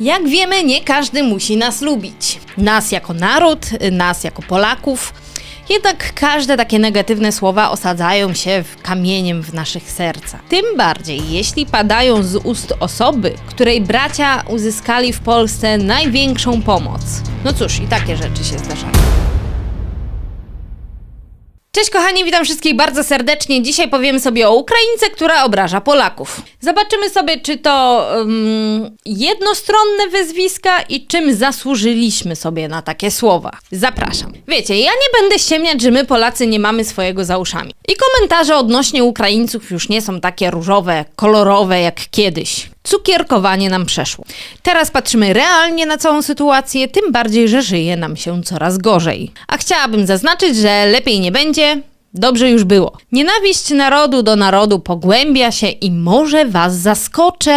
Jak wiemy, nie każdy musi nas lubić. Nas jako naród, nas jako Polaków. Jednak każde takie negatywne słowa osadzają się kamieniem w naszych sercach. Tym bardziej, jeśli padają z ust osoby, której bracia uzyskali w Polsce największą pomoc. No cóż, i takie rzeczy się zdarzają. Cześć kochani, witam wszystkich bardzo serdecznie. Dzisiaj powiemy sobie o Ukraińce, która obraża Polaków. Zobaczymy sobie, czy to um, jednostronne wyzwiska i czym zasłużyliśmy sobie na takie słowa. Zapraszam. Wiecie, ja nie będę ściemniać, że my Polacy nie mamy swojego za uszami. I komentarze odnośnie Ukraińców już nie są takie różowe, kolorowe jak kiedyś. Cukierkowanie nam przeszło. Teraz patrzymy realnie na całą sytuację, tym bardziej, że żyje nam się coraz gorzej. A chciałabym zaznaczyć, że lepiej nie będzie, Dobrze już było. Nienawiść narodu do narodu pogłębia się i może was zaskoczę,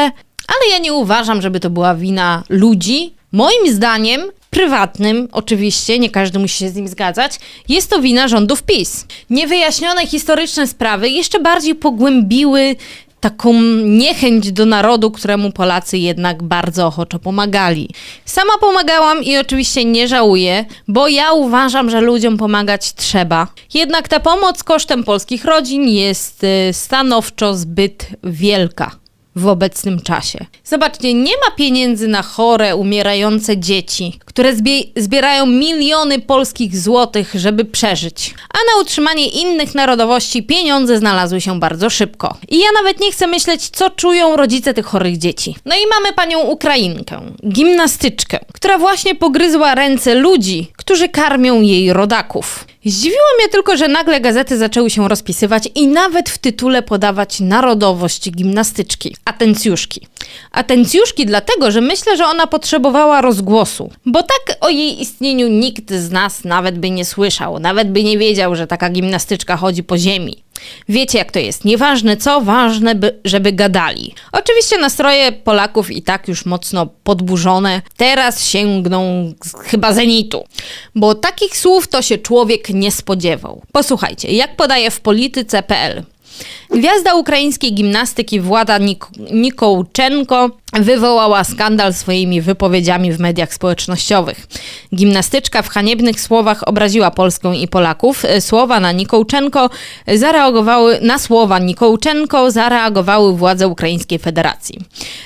ale ja nie uważam, żeby to była wina ludzi. Moim zdaniem, prywatnym, oczywiście, nie każdy musi się z nim zgadzać, jest to wina rządów PiS. Niewyjaśnione historyczne sprawy jeszcze bardziej pogłębiły taką niechęć do narodu, któremu Polacy jednak bardzo ochoczo pomagali. Sama pomagałam i oczywiście nie żałuję, bo ja uważam, że ludziom pomagać trzeba. Jednak ta pomoc kosztem polskich rodzin jest y, stanowczo zbyt wielka w obecnym czasie. Zobaczcie, nie ma pieniędzy na chore, umierające dzieci, które zbierają miliony polskich złotych, żeby przeżyć. A na utrzymanie innych narodowości pieniądze znalazły się bardzo szybko. I ja nawet nie chcę myśleć, co czują rodzice tych chorych dzieci. No i mamy panią Ukrainkę, gimnastyczkę, która właśnie pogryzła ręce ludzi, którzy karmią jej rodaków. Zdziwiło mnie tylko, że nagle gazety zaczęły się rozpisywać i nawet w tytule podawać narodowość gimnastyczki, atencjuszki. Atencjuszki dlatego, że myślę, że ona potrzebowała rozgłosu, bo tak o jej istnieniu nikt z nas nawet by nie słyszał, nawet by nie wiedział, że taka gimnastyczka chodzi po ziemi. Wiecie jak to jest. Nieważne co, ważne, by, żeby gadali. Oczywiście nastroje Polaków i tak już mocno podburzone. Teraz sięgną chyba zenitu. Bo takich słów to się człowiek nie spodziewał. Posłuchajcie, jak podaje w polityce.pl. Gwiazda ukraińskiej gimnastyki Włada Nik Nikołczenko wywołała skandal swoimi wypowiedziami w mediach społecznościowych. Gimnastyczka w haniebnych słowach obraziła Polskę i Polaków. Słowa na Nikołczenko zareagowały, na słowa Nikołczenko zareagowały władze Ukraińskiej Federacji.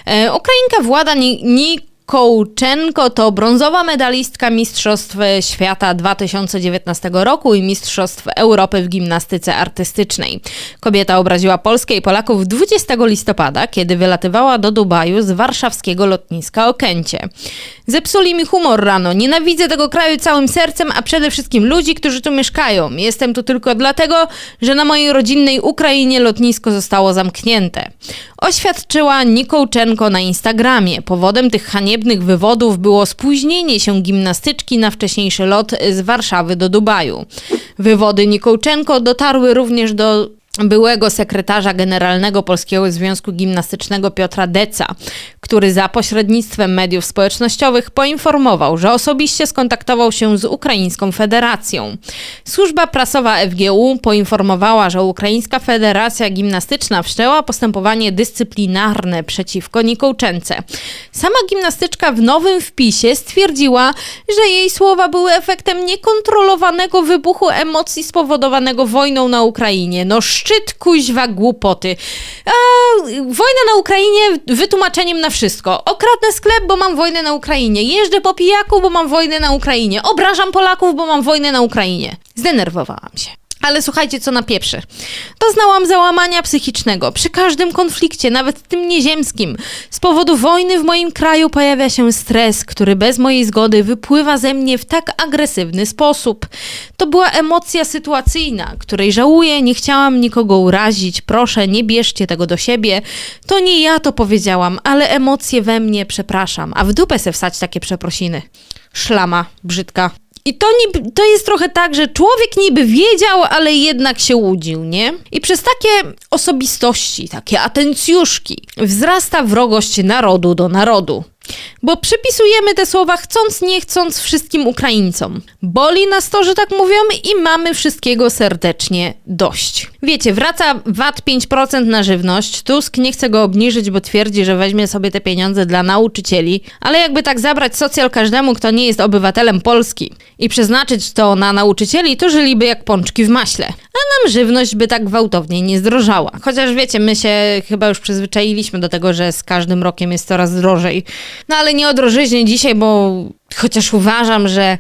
E, Ukrainka Włada Nik Kołczenko to brązowa medalistka Mistrzostw Świata 2019 roku i Mistrzostw Europy w gimnastyce artystycznej. Kobieta obraziła Polskę i Polaków 20 listopada, kiedy wylatywała do Dubaju z warszawskiego lotniska Okęcie. Zepsuli mi humor rano. Nienawidzę tego kraju całym sercem, a przede wszystkim ludzi, którzy tu mieszkają. Jestem tu tylko dlatego, że na mojej rodzinnej Ukrainie lotnisko zostało zamknięte. Oświadczyła Nikołczenko na Instagramie. Powodem tych haniebnych wywodów było spóźnienie się gimnastyczki na wcześniejszy lot z Warszawy do Dubaju. Wywody Nikołczenko dotarły również do byłego sekretarza generalnego Polskiego Związku Gimnastycznego Piotra Deca, który za pośrednictwem mediów społecznościowych poinformował, że osobiście skontaktował się z Ukraińską Federacją. Służba prasowa FGU poinformowała, że Ukraińska Federacja Gimnastyczna wszczęła postępowanie dyscyplinarne przeciwko Nikołczence. Sama gimnastyczka w nowym wpisie stwierdziła, że jej słowa były efektem niekontrolowanego wybuchu emocji spowodowanego wojną na Ukrainie. No szczyt kuźwa głupoty. A, wojna na Ukrainie wytłumaczeniem na wszystko. Okradnę sklep, bo mam wojnę na Ukrainie. Jeżdżę po pijaku, bo mam wojnę na Ukrainie. Obrażam Polaków, bo mam wojnę na Ukrainie. Zdenerwowałam się. Ale słuchajcie, co na pieprzy. Doznałam załamania psychicznego przy każdym konflikcie, nawet tym nieziemskim. Z powodu wojny w moim kraju pojawia się stres, który bez mojej zgody wypływa ze mnie w tak agresywny sposób. To była emocja sytuacyjna, której żałuję, nie chciałam nikogo urazić. Proszę, nie bierzcie tego do siebie. To nie ja to powiedziałam, ale emocje we mnie, przepraszam. A w dupę se wsać takie przeprosiny. Szlama, brzydka. I to, niby, to jest trochę tak, że człowiek niby wiedział, ale jednak się łudził, nie? I przez takie osobistości, takie atencjuszki, wzrasta wrogość narodu do narodu. Bo przypisujemy te słowa chcąc, nie chcąc wszystkim Ukraińcom. Boli nas to, że tak mówią i mamy wszystkiego serdecznie dość. Wiecie, wraca VAT 5% na żywność. Tusk nie chce go obniżyć, bo twierdzi, że weźmie sobie te pieniądze dla nauczycieli. Ale jakby tak zabrać socjal każdemu, kto nie jest obywatelem Polski i przeznaczyć to na nauczycieli, to żyliby jak pączki w maśle. A nam żywność by tak gwałtownie nie zdrożała. Chociaż wiecie, my się chyba już przyzwyczailiśmy do tego, że z każdym rokiem jest coraz drożej. No ale nie o drożyźnie dzisiaj, bo chociaż uważam, że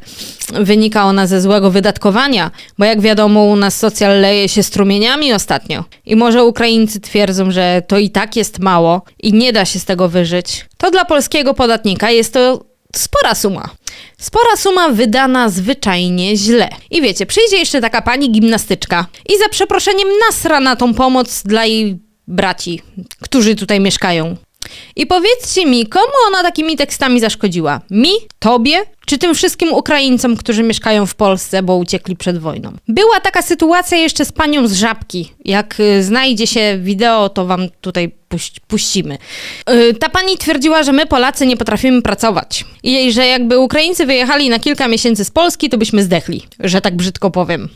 wynika ona ze złego wydatkowania, bo jak wiadomo u nas socjal leje się strumieniami ostatnio. I może Ukraińcy twierdzą, że to i tak jest mało i nie da się z tego wyżyć. To dla polskiego podatnika jest to spora suma. Spora suma wydana zwyczajnie źle. I wiecie, przyjdzie jeszcze taka pani gimnastyczka i za przeproszeniem nasra na tą pomoc dla jej braci, którzy tutaj mieszkają. I powiedzcie mi, komu ona takimi tekstami zaszkodziła? Mi? Tobie? Czy tym wszystkim Ukraińcom, którzy mieszkają w Polsce, bo uciekli przed wojną? Była taka sytuacja jeszcze z panią z Żabki. Jak y, znajdzie się wideo, to wam tutaj puś- puścimy. Y, ta pani twierdziła, że my Polacy nie potrafimy pracować. I że jakby Ukraińcy wyjechali na kilka miesięcy z Polski, to byśmy zdechli, że tak brzydko powiem.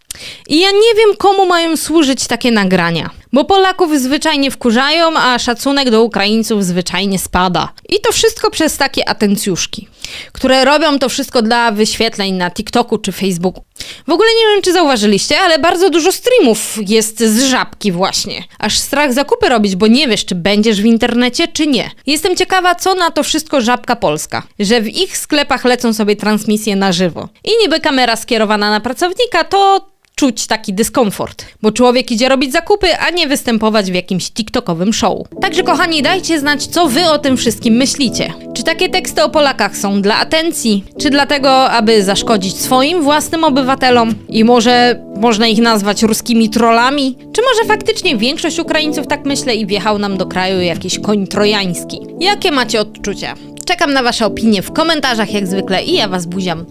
I ja nie wiem, komu mają służyć takie nagrania. Bo Polaków zwyczajnie wkurzają, a szacunek do Ukraińców zwyczajnie spada. I to wszystko przez takie atencjuszki, które robią to wszystko dla wyświetleń na TikToku czy Facebooku. W ogóle nie wiem, czy zauważyliście, ale bardzo dużo streamów jest z żabki właśnie. Aż strach zakupy robić, bo nie wiesz, czy będziesz w internecie, czy nie. Jestem ciekawa, co na to wszystko Żabka Polska. Że w ich sklepach lecą sobie transmisje na żywo. I niby kamera skierowana na pracownika, to czuć taki dyskomfort, bo człowiek idzie robić zakupy, a nie występować w jakimś TikTokowym show. Także kochani, dajcie znać, co wy o tym wszystkim myślicie. Czy takie teksty o Polakach są dla atencji, czy dlatego, aby zaszkodzić swoim własnym obywatelom i może można ich nazwać ruskimi trollami? Czy może faktycznie większość Ukraińców tak myślę i wjechał nam do kraju jakiś koń trojański? Jakie macie odczucia? Czekam na wasze opinie w komentarzach jak zwykle i ja was buziam.